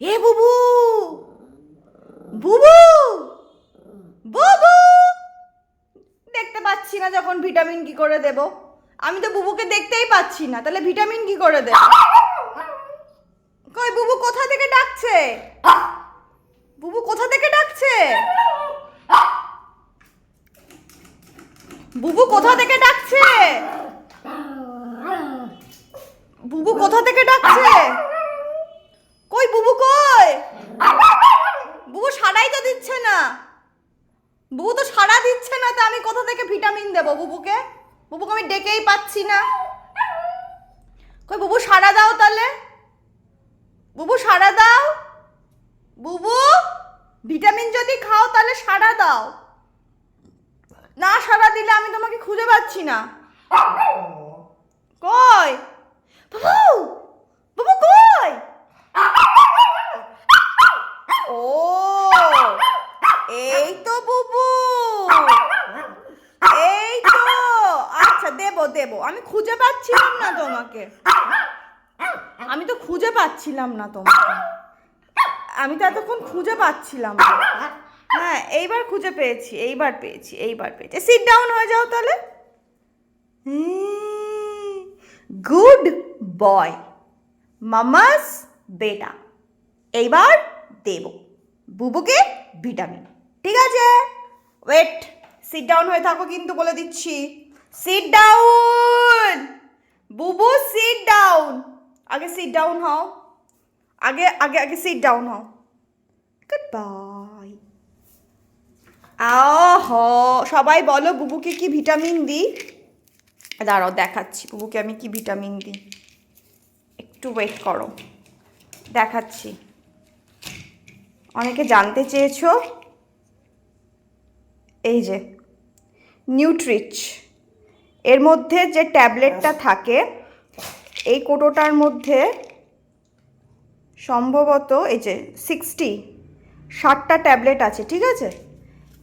এ বুবু! বুবু! বুবু! দেখতে পাচ্ছি না যখন ভিটামিন কি করে দেব। আমি তো বুবুকে দেখতেই পাচ্ছি না, তাহলে ভিটামিন কি করে দেব? কই বুবু কোথা থেকে ডাকছে? বুবু কোথা থেকে ডাকছে? বুবু কোথা থেকে ডাকছে? বুবু কোথা থেকে ডাকছে? কই বুবু কই? বুবু সাড়াই তো দিচ্ছে না। বুবু তো সাড়া দিচ্ছে না, তা আমি কোথা থেকে ভিটামিন দেব বুবুকে? বুবুকে আমি ডেকেই পাচ্ছি না। কই, বুবু সাড়া দাও তাহলে। বুবু সাড়া দাও। বুবু, ভিটামিন যদি খাও তাহলে সাড়া দাও। না সাড়া দিলে আমি তোমাকে খুঁজে পাচ্ছি না। কই? বাবু বাবু কই ও এই তো বুবু। এই তো। আচ্ছা দেবো দেবো। আমি খুঁজে পাচ্ছিলাম না তোমাকে। আমি তো খুঁজে পাচ্ছিলাম না তোমাকে। আমি তো এতক্ষণ খুঁজে পাচ্ছিলাম হ্যাঁ এইবার খুঁজে পেয়েছি, এইবার পেয়েছি এইবার পেয়েছি। সিট ডাউন হয়ে যাও তাহলে। গুড বয় মামাস বেটা এইবার দেব। বুবুকে ভিটামিন ঠিক আছে? ওয়েট সিট ডাউন হয়ে থাকো কিন্তু বলে দিচ্ছি। Sit down Bubu sit down আগে সিট ডাউন হও। আগে আগে আগে সিট ডাউন হও। গুড বাই আহ, সবাই বলো বুবুকে কি ভিটামিন দিই? দাঁড়াও, দেখাচ্ছি বুবুকে আমি কি ভিটামিন দিই। একটু ওয়েট করো। দেখাচ্ছি। অনেকে জানতে চেয়েছো? এই যে নিউট্রিচ এর মধ্যে যে ট্যাবলেটটা থাকে, এই কোটোটার মধ্যে সম্ভবত এই যে সিক্সটি ষাটটা ট্যাবলেট আছে, ঠিক আছে?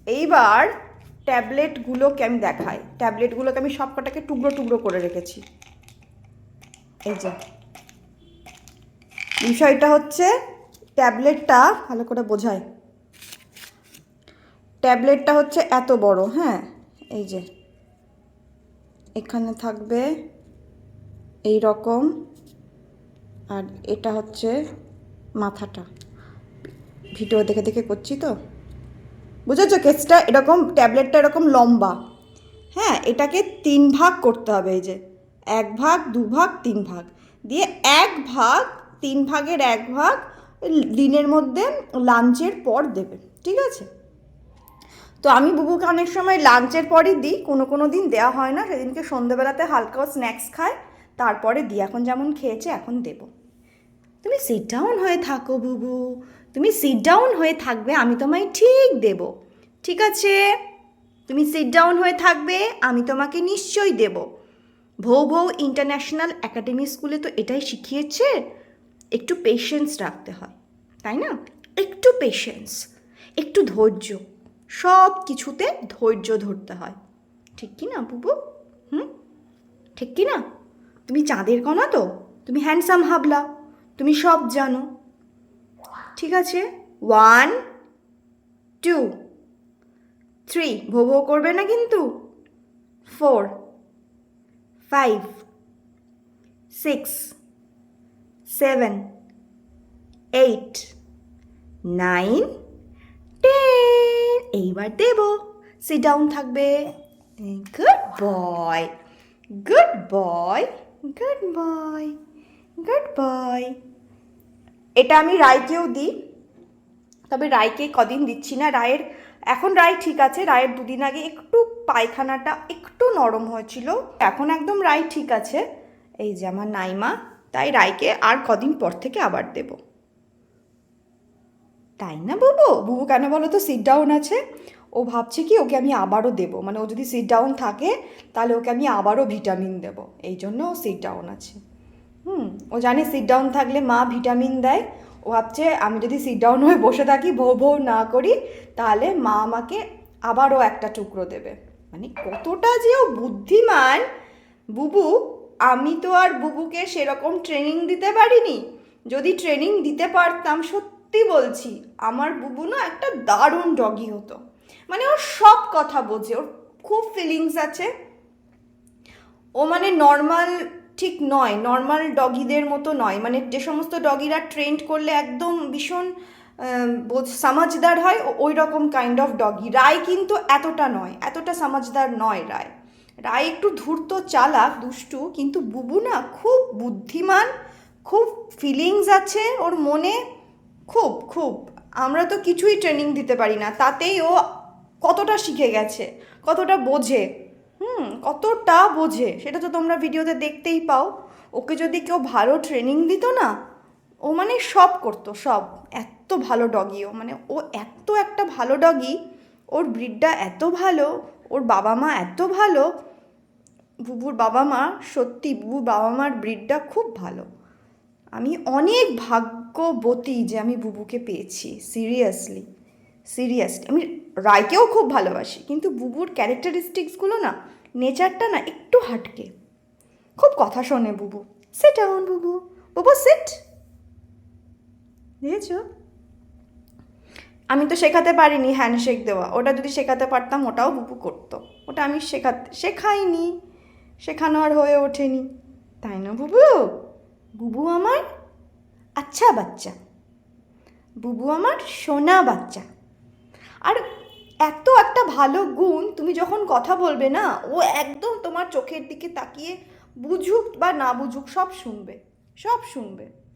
এইবার ট্যাবলেটগুলোকে আমি দেখাই। ট্যাবলেটগুলোকে আমি সব কটাকে টুকরো টুকরো করে রেখেছি। এই যে, বিষয়টা হচ্ছে ট্যাবলেটটা ভালো করে বোঝায়। ট্যাবলেটটা হচ্ছে এত বড় হ্যাঁ? এই যে। এখানে থাকবে এই রকম আর এটা হচ্ছে মাথাটা। ভিডিও দেখে দেখে করছি তো। বুঝেছ? কেসটা এরকম, ট্যাবলেটটা এরকম লম্বা। হ্যাঁ এটাকে তিন ভাগ করতে হবে এই যে। এক ভাগ, দু ভাগ, তিন ভাগ। দিয়ে এক ভাগ, তিন ভাগের এক ভাগ দিনের মধ্যে লাঞ্চের পর দেবে। ঠিক আছে? তো আমি বুবুকে অনেক সময় লাঞ্চের পরই দিই, কোনো কোনো দিন দেওয়া হয় না, সেদিনকে সন্ধেবেলাতে হালকা স্ন্যাক্স খায় তারপরে দিই, এখন যেমন খেয়েছে এখন দেবো। তুমি সিট ডাউন হয়ে থাকো বুবু, তুমি সিট ডাউন হয়ে থাকবে, আমি তোমায় ঠিক দেব, ঠিক আছে? তুমি সিট ডাউন হয়ে থাকবে, আমি তোমাকে নিশ্চয়ই দেব। ভৌ ভৌ ইন্টারন্যাশনাল একাডেমি স্কুলে তো এটাই শিখিয়েছে, একটু পেশেন্স রাখতে হয়, তাই না? একটু পেশেন্স একটু ধৈর্য। সব কিছুতে ধৈর্য ধরতে হয়। ঠিক কি না, বুবু? হুম? ঠিক কি না? তুমি চাঁদের কণা তো? তুমি হ্যান্ডসাম হাবলা। তুমি সব জানো। ঠিক আছে? ওয়ান টু থ্রি ভো ভো করবে না কিন্তু? Four five six seven eight nine এইবার দেব। সিট ডাউন থাকবে। Good boy good boy good boy good boy এটা আমি রায়কেও দিই। তবে রায়কে কদিন দিচ্ছি না। রায়ের এখন রায় ঠিক আছে। রায়ের দুদিন আগে একটু পায়খানাটা একটু নরম হয়েছিল। এখন একদম রায় ঠিক আছে। এই যে আমার নাইমা। তাই রায়কে আর কদিন পর থেকে আবার দেব। তাই না বুবু? বুবু কেন বলো তো সিট ডাউন আছে। ও ভাবছে কি, ওকে আমি আবারও দেবো। মানে ও যদি সিট ডাউন থাকে, তাহলে ওকে আমি আবারও ভিটামিন দেবো। এই জন্য ও সিট ডাউন আছে। হুম, ও জানে সিট ডাউন থাকলে মা ভিটামিন দেয়। ও ভাবছে, আমি যদি সিট ডাউন হয়ে বসে থাকি, ভো ভো না করি, তাহলে মা আমাকে আবারও একটা টুকরো দেবে। মানে কতটা যে ও বুদ্ধিমান! বুবু, আমি তো আর বুবুকে সেরকম ট্রেনিং দিতে পারিনি। যদি ট্রেনিং দিতে পারতাম, সত্যি বলছি, আমার বুবু না একটা দারুণ ডগি হতো। মানে ওর সব কথা বোঝে, ওর খুব ফিলিংস আছে। ও মানে নর্মাল ঠিক নয় নর্মাল ডগিদের মতো নয়। মানে যে সমস্ত ডগিরা ট্রেন্ড করলে একদম ভীষণ সামাজদার হয় ওই রকম কাইন্ড অফ ডগি রায় কিন্তু এতটা নয়, এতটা সামাজদার নয় রায়। রায় একটু ধূর্ত, চালাক, দুষ্টু, কিন্তু বুবু না খুব বুদ্ধিমান, খুব ফিলিংস আছে ওর মনে। খুব খুব। আমরা তো কিছুই ট্রেনিং দিতে পারি না। তাতেই ও কতটা শিখে গেছে, কতটা বোঝে। হুম, কতটা বোঝে। সেটা তো তোমরা ভিডিওতে দেখতেই পাও। ওকে যদি কেউ ভালো ট্রেনিং দিত না, ও মানে সব করতো, সব। এত ভালো ডগি ও। মানে ও এত একটা ভালো ডগি ওর ব্রিডটা এত ভালো, ওর বাবা মা এত ভালো, বুবুর বাবা মা সত্যি, বুবুর বাবা মার ব্রিডটা খুব ভালো। আমি অনেক ভাগ্যবতী যে আমি বুবুকে পেয়েছি সিরিয়াসলি সিরিয়াসলি আমি রায়কেও খুব ভালোবাসি, কিন্তু বুবুর ক্যারেক্টারিস্টিক্সগুলো না নেচারটা না একটু হাটকে। খুব কথা শোনে বুবু। সিট ডাউন বুবু। বুবু সেট বুঝেছ আমি তো শেখাতে পারিনি হ্যান্ডশেক দেওয়া। ওটা যদি শেখাতে পারতাম, ওটাও বুবু করতো। ওটা আমি শেখাতে, শেখাইনি। শেখানো আর হয়ে ওঠেনি। তাই না বুবু? বুবু আমার আচ্ছা বাচ্চা। বুবু আমার সোনা বাচ্চা। আর এত একটা ভালো গুণ, তুমি যখন কথা বলবে না, ও একদম তোমার চোখের দিকে তাকিয়ে বুঝুক বা না বুঝুক, সব শুনবে সব শুনবে।